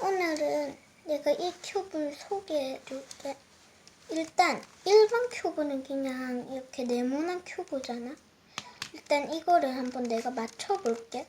오늘은 내가 이 큐브를 소개해 줄게. 일단 일반 큐브는 그냥 이렇게 네모난 큐브잖아. 일단 이거를 한번 내가 맞춰볼게.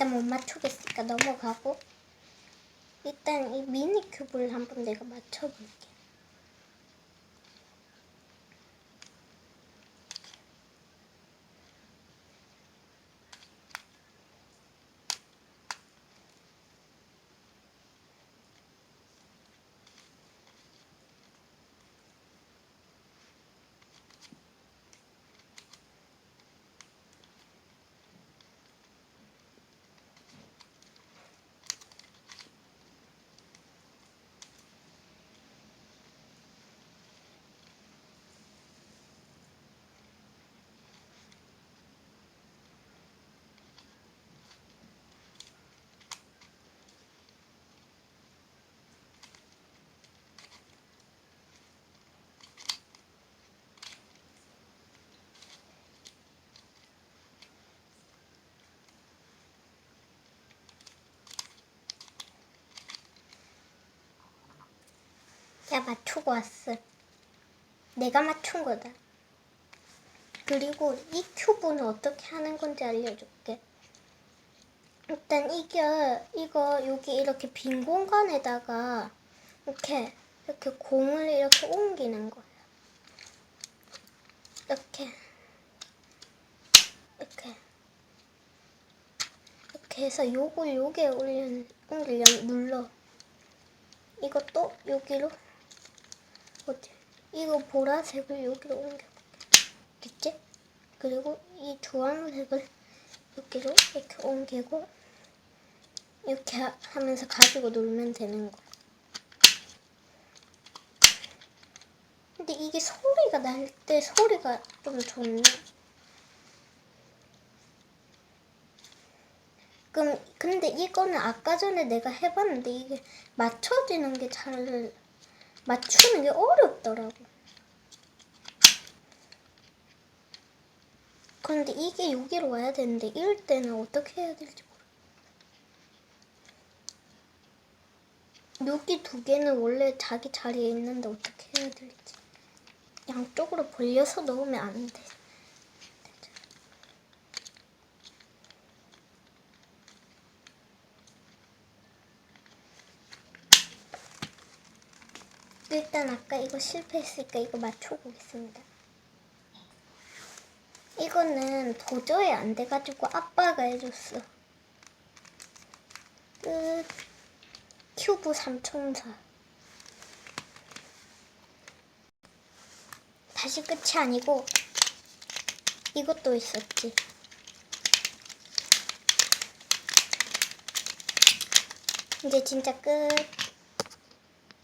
일단 못 맞추겠으니까 넘어가고 일단 이 미니 큐브를 한번 내가 맞춰볼게. 야 맞추고 왔어. 내가 맞춘 거다. 그리고 이 큐브는 어떻게 하는 건지 알려줄게. 일단 이게 이거 여기 이렇게 빈 공간에다가 이렇게 이렇게 공을 이렇게 옮기는 거야. 이렇게 이렇게 이렇게 해서 요걸 요게 올려 옮기려면 눌러. 이것도 여기로 어디? 이거 보라색을 여기로 옮겨볼게. 됐지? 그리고 이 주황색을 여기로 이렇게 옮기고 이렇게 하- 하면서 가지고 놀면 되는 거야. 근데 이게 소리가 날 때 소리가 좀 좋네. 그럼 근데 이거는 아까 전에 내가 해봤는데 이게 맞춰지는 게 잘 맞추는 게 어렵더라고. 그런데 이게 여기로 와야 되는데 이럴 때는 어떻게 해야 될지 모르. 여기 두 개는 원래 자기 자리에 있는데 어떻게 해야 될지. 양쪽으로 벌려서 넣으면 안 돼. 일단 아까 이거 실패했으니까 이거 맞춰보겠습니다. 이거는 도저히 안 돼가지고 아빠가 해줬어. 끝. 큐브 삼총사. 다시 끝이 아니고 이것도 있었지. 이제 진짜 끝.